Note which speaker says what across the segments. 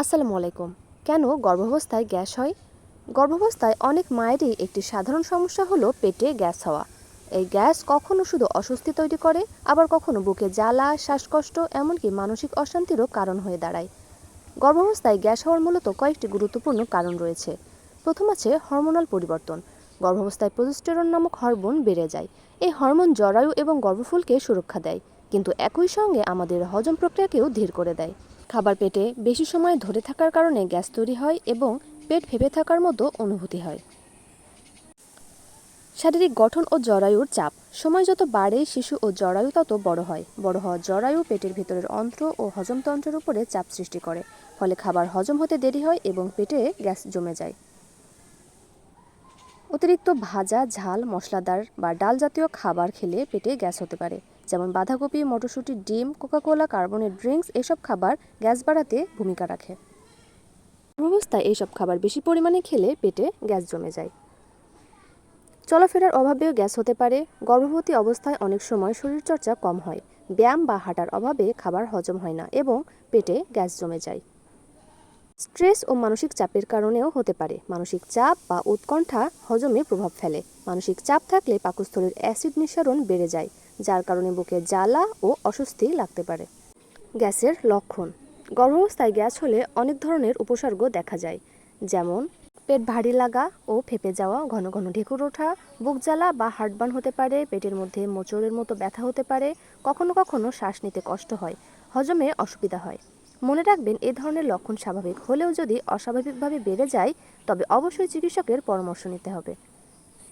Speaker 1: আসসালামু আলাইকুম। কেন গর্ভাবস্থায় গ্যাস হয়? গর্ভাবস্থায় অনেক মায়েরই একটি সাধারণ সমস্যা হলো পেটে গ্যাস হওয়া। এই গ্যাস কখনো শুধু অস্বস্তি তৈরি করে, আবার কখনো বুকে জ্বালা, শ্বাসকষ্ট, এমনকি মানসিক অশান্তিরও কারণ হয়ে দাঁড়ায়। গর্ভাবস্থায় গ্যাস হওয়ার মূলত কয়েকটি গুরুত্বপূর্ণ কারণ রয়েছে। প্রথম আছে হরমোনাল পরিবর্তন। গর্ভাবস্থায় প্রজেস্টেরন নামক হরমোন বেড়ে যায়। এই হরমোন জরায়ু এবং গর্ভফুলকে সুরক্ষা দেয়, কিন্তু একই সঙ্গে আমাদের হজম প্রক্রিয়াকেও ধীর করে দেয়। খাবার পেটে বেশি সময় ধরে থাকার কারণে গ্যাস তৈরি হয় এবং পেট ভেবে থাকার মতো অনুভূতি হয়। শারীরিক গঠন ও জরায়ুর চাপ। সময় যত বাড়ে, শিশু ও জরায়ু তত বড় হয়। বড় হওয়া জরায়ু পেটের ভিতরের অন্ত্র ও হজমতন্ত্রের উপরে চাপ সৃষ্টি করে। ফলে খাবার হজম হতে দেরি হয় এবং পেটে গ্যাস জমে যায়। অতিরিক্ত ভাজা, ঝাল, মশলাদার বা ডাল জাতীয় খাবার খেলে পেটে গ্যাস হতে পারে। যেমন বাঁধাকপি, মটরশুঁটি, ডিম, কোকাকোলা, কার্বনের ড্রিঙ্কস, এসব খাবার গ্যাস বাড়াতে ভূমিকা রাখে। গর্ভাবস্থায় এইসব খাবার বেশি পরিমাণে খেলে পেটে গ্যাস জমে যায়। চলাফেরার অভাবেও গ্যাস হতে পারে। গর্ভবতী অবস্থায় অনেক সময় শরীরচর্চা কম হয়। ব্যায়াম বা হাঁটার অভাবে খাবার হজম হয় না এবং পেটে গ্যাস জমে যায়। স্ট্রেস ও মানসিক চাপের কারণেও হতে পারে। মানসিক চাপ বা উৎকণ্ঠা হজমে প্রভাব ফেলে। মানসিক চাপ থাকলে পাকস্থলীর অ্যাসিড নিঃসরণ বেড়ে যায়। যার কারণে বুকে জ্বালা ও অস্বস্তি লাগতে পারে। গ্যাসের লক্ষণ। গর্ভাবস্থায় গ্যাস হলে অনেক ধরনের উপসর্গ দেখা যায়, যেমন পেট ভারী লাগা ও ফেপে যাওয়া, ঘন ঘন ঢেকুর ওঠা, বুক জ্বালা বা হার্টবার্ন হতে পারে, পেটের মধ্যে মোচড়ের মতো ব্যথা হতে পারে, কখনো কখনো শ্বাস নিতে কষ্ট হয়, হজমে অসুবিধা হয়। মনে রাখবেন, এ ধরনের লক্ষণ স্বাভাবিক হলেও যদি অস্বাভাবিকভাবে বেড়ে যায়, তবে অবশ্যই চিকিৎসকের পরামর্শ নিতে হবে।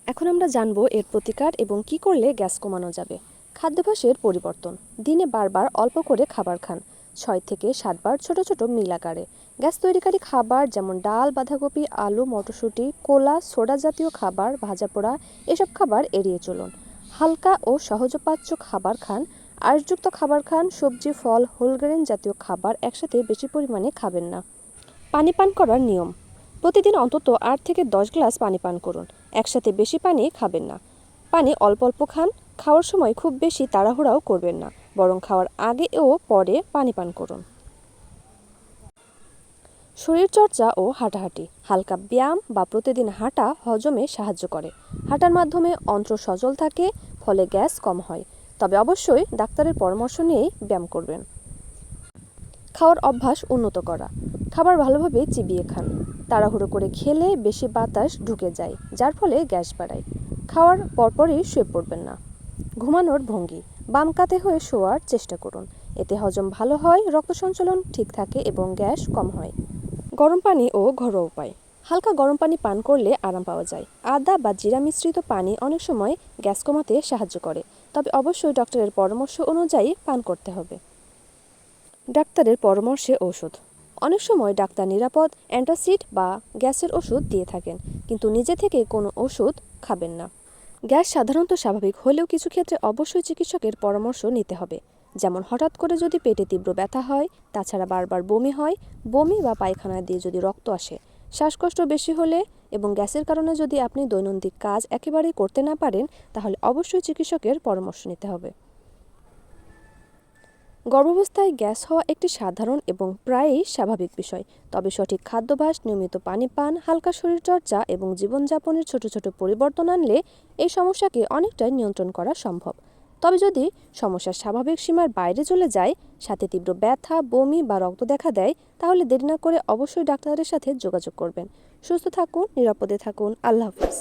Speaker 1: এখন আমরা জানব এর প্রতিকার এবং কি করলে গ্যাস কমানো যাবে। খাদ্যাভ্যাসের পরিবর্তন। দিনে বারবার অল্প করে খাবার খান। ছয় থেকে সাতবার ছোট ছোট মিল আকারে। গ্যাস তৈরিকারী খাবার যেমন ডাল, বাঁধাকপি, আলু, মটরশুঁটি, কোলা, সোডা জাতীয় খাবার, ভাজা পোড়া, এসব খাবার এড়িয়ে চলুন। হালকা ও সহজপাচ্য খাবার খান। আঁশযুক্ত খাবার খান। সবজি, ফল হোলগ্রেন জাতীয় খাবার একসাথে বেশি পরিমাণে খাবেন না। পানি পান করার নিয়ম। প্রতিদিন অন্তত আট থেকে দশ গ্লাস পানি পান করুন। একসাথে বেশি পানি খাবেন না। পানি অল্প অল্প খান, খাওয়ার সময় খুব বেশি তাড়াহুড়াও করবেন না, বরং খাওয়ার আগে ও পরে পানি পান করুন। শরীরচর্চা ও হাঁটাহাঁটি, হালকা ব্যায়াম বা প্রতিদিন হাঁটা হজমে সাহায্য করে। হাঁটার মাধ্যমে অন্ত্র সচল থাকে, ফলে গ্যাস কম হয়, তবে অবশ্যই ডাক্তারের পরামর্শ নিয়েই ব্যায়াম করবেন। খাওয়ার অভ্যাস উন্নত করা, খাবার ভালোভাবে চিবিয়ে খান, তাড়াহুড়ো করে খেলে বেশি বাতাস ঢুকে যায়, যার ফলে গ্যাস বাড়ায়। খাওয়ার পরপরই শুয়ে পড়বেন না। ঘুমানোর ভঙ্গি, বাম কাতে হয়ে শোয়ার চেষ্টা করুন। এতে হজম ভালো হয়, রক্ত সঞ্চালন ঠিক থাকে এবং গ্যাস কম হয়। গরম পানি ও ঘরোয়া উপায়। হালকা গরম পানি পান করলে আরাম পাওয়া যায়। আদা বা জিরা মিশ্রিত পানি অনেক সময় গ্যাস কমাতে সাহায্য করে। তবে অবশ্যই ডক্টরের পরামর্শ অনুযায়ী পান করতে হবে। ডাক্তারের পরামর্শে ওষুধ অনেক সময় ডাক্তার নিরাপদ, অ্যান্টাসিড বা গ্যাসের ওষুধ দিয়ে থাকেন। কিন্তু নিজে থেকে কোনো ওষুধ খাবেন না। গ্যাস সাধারণত স্বাভাবিক হলেও কিছু ক্ষেত্রে অবশ্যই চিকিৎসকের পরামর্শ নিতে হবে। যেমন হঠাৎ করে যদি পেটে তীব্র ব্যথা হয়, তাছাড়া বারবার বমি হয়, বমি বা পায়খানা দিয়ে যদি রক্ত আসে, শ্বাসকষ্ট বেশি হলে এবং গ্যাসের কারণে যদি আপনি দৈনন্দিন কাজ একেবারেই করতে না পারেন, তাহলে অবশ্যই চিকিৎসকের পরামর্শ নিতে হবে। গর্ভাবস্থায় গ্যাস হওয়া একটি সাধারণ এবং প্রায়ই স্বাভাবিক বিষয়। তবে সঠিক খাদ্যাভ্যাস, নিয়মিত পানি পান হালকা শরীরচর্চা এবং জীবনযাপনের ছোট ছোট পরিবর্তন আনলে এই সমস্যাকে অনেকটাই নিয়ন্ত্রণ করা সম্ভব। তবে যদি সমস্যা স্বাভাবিক সীমার বাইরে চলে যায়, সাথে তীব্র ব্যথা, বমি বা রক্ত দেখা দেয়, তাহলে দেরি না করে অবশ্যই ডাক্তারের সাথে যোগাযোগ করবেন। সুস্থ থাকুন, নিরাপদে থাকুন। আল্লাহ হাফিজ।